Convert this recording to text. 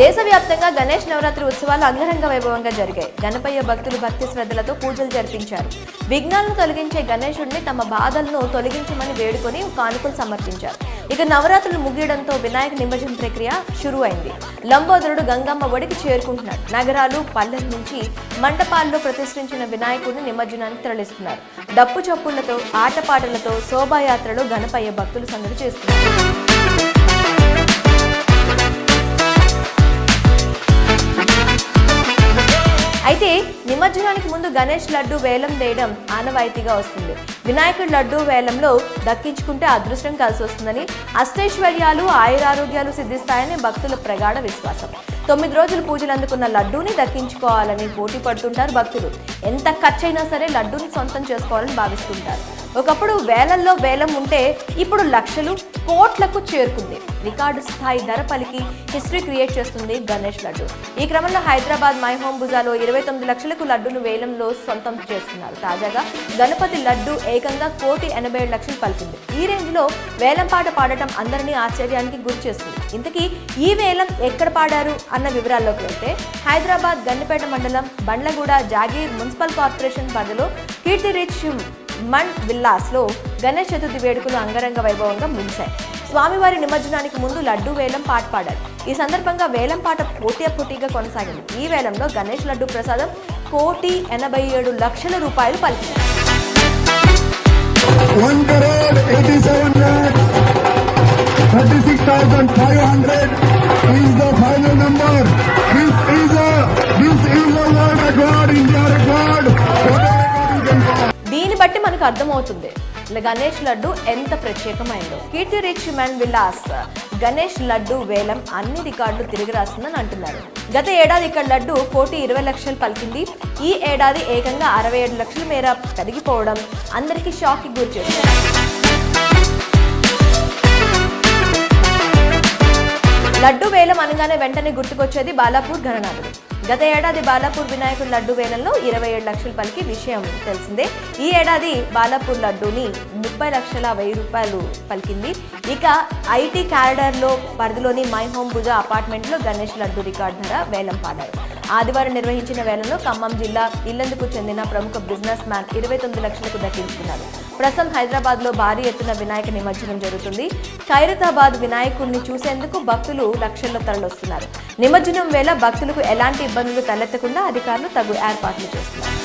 దేశవ్యాప్తంగా గణేష్ నవరాత్రి ఉత్సవాలు అంగరంగ వైభవంగా జరిగాయి. గణపయ్య భక్తులు భక్తి శ్రద్ధలతో పూజలు జరిపించారు. విఘ్నాలను తొలగించే గణేషుడిని తమ బాధలను తొలగించమని వేడుకొని కానుకలు సమర్పించారు. ఇక నవరాత్రులు ముగియడంతో వినాయక నిమజ్జన ప్రక్రియ షురు అయింది లంబోదరుడు గంగమ్మ ఒడికి చేరుకుంటున్నాడు. నగరాలు పల్లెల నుంచి మంటపాల్లో ప్రతిష్ఠించిన వినాయకుడిని నిమజ్జనానికి తరలిస్తున్నారు. డప్పు చప్పుళ్ళతో ఆటపాటలతో శోభాయాత్రలో గణపయ్య భక్తులు సందడి చేస్తున్నారు. నిమజ్జనానికి ముందు గణేష్ లడ్డు వేలం వేయడం ఆనవాయితీగా వస్తుంది. వినాయకుడి లడ్డు వేలంలో దక్కించుకుంటే అదృష్టం కలిసి వస్తుందని అష్టైశ్వర్యాలు ఆయురారోగ్యాలు సిద్ధిస్తాయని భక్తుల ప్రగాఢ విశ్వాసం. తొమ్మిది రోజులు పూజలు అందుకున్న లడ్డూని దక్కించుకోవాలని పోటీ పడుతుంటారు భక్తులు. ఎంత ఖర్చైనా సరే లడ్డూని సొంతం చేసుకోవాలని భావిస్తుంటారు. ఒకప్పుడు వేలల్లో వేలం ఉంటే ఇప్పుడు లక్షలు కోట్లకు చేరుకుంది. రికార్డు స్థాయి ధర పలికి హిస్టరీ క్రియేట్ చేస్తుంది గణేష్ లడ్డు. ఈ క్రమంలో హైదరాబాద్ మై హోమ్ బుజాలో ఇరవై తొమ్మిది లక్షలకు లడ్డును వేలంలో సొంతం చేస్తున్నారు. తాజాగా గణపతి లడ్డు ఏకంగా కోటి ఎనభై ఏడు లక్షలు పలికింది. ఈ రేంజ్లో వేలం పాట పాడటం అందరినీ ఆశ్చర్యానికి గురి చేస్తుంది. ఇంతకీ ఈ వేలం ఎక్కడ పాడారు అన్న వివరాల్లోకి వెళ్తే హైదరాబాద్ గన్నపేట మండలం బండ్లగూడ జాగీర్ మున్సిపల్ కార్పొరేషన్ పరిధిలో కీర్తి రిచ్ మణ్ విల్లాస్లో గణేష్ చతుర్థి వేడుకలు అంగరంగ వైభవంగా ముగిశాయి. స్వామివారి నిమజ్జనానికి ముందు లడ్డు వేలం పాట పాడారు. ఈ సందర్భంగా వేలం పాట పోటీ పోటీగా కొనసాగింది. ఈ వేలంలో గణేష్ లడ్డు ప్రసాదం కోటి ఎనభై ఏడు లక్షల రూపాయలు పలికింది. Is the final number. This is a this is a మనకు అర్థమవుతుంది. ఇలా గణేష్ లడ్డు ఎంత ప్రత్యేకమైందో. Keerthi rich man villas Ganesh laddu వేలం అన్ని రికార్డులు తిరిగి రాస్తుందని అంటున్నారు. గత ఏడాది ఇక్కడ లడ్డు కోటి ఇరవై లక్షలు పలికింది. ఈ ఏడాది ఏకంగా అరవై ఏడు లక్షల మేర పెరిగిపోవడం అందరికీ షాక్కి గురి చేస్తుంది లడ్డు వేలం అనగానే వెంటనే గుర్తుకొచ్చేది బాలాపూర్ గణనాథుడు గత ఏడాది బాలాపూర్ వినాయకుడు లడ్డు వేలంలో ఇరవై ఏడు లక్షలు పలికి విషయం తెలిసిందే. ఈ ఏడాది బాలాపూర్ లడ్డూని ముప్పై లక్షల వెయ్యి రూపాయలు పలికింది. ఇక ఐటీ క్యారిడర్లో పరిధిలోని మై హోమ్ భుజ అపార్ట్మెంట్లో గణేష్ లడ్డు రికార్డ్ ధర వేలం పాడారు ఆదివారం నిర్వహించిన వేలంలో ఖమ్మం జిల్లా ఇల్లందుకు చెందిన ప్రముఖ బిజినెస్ మ్యాన్ ఇరవై తొమ్మిది లక్షలకు దక్కించుకున్నారు. ప్రస్తుతం హైదరాబాద్లో భారీ ఎత్తున వినాయక నిమజ్జనం జరుగుతుంది. ఖైరతాబాద్ వినాయకుడిని చూసేందుకు భక్తులు లక్షల్లో తరలిస్తున్నారు నిమజ్జనం వేళ భక్తులకు ఎలాంటి ఇబ్బందులు తలెత్తకుండా అధికారులు తగు ఏర్పాట్లు చేస్తున్నారు.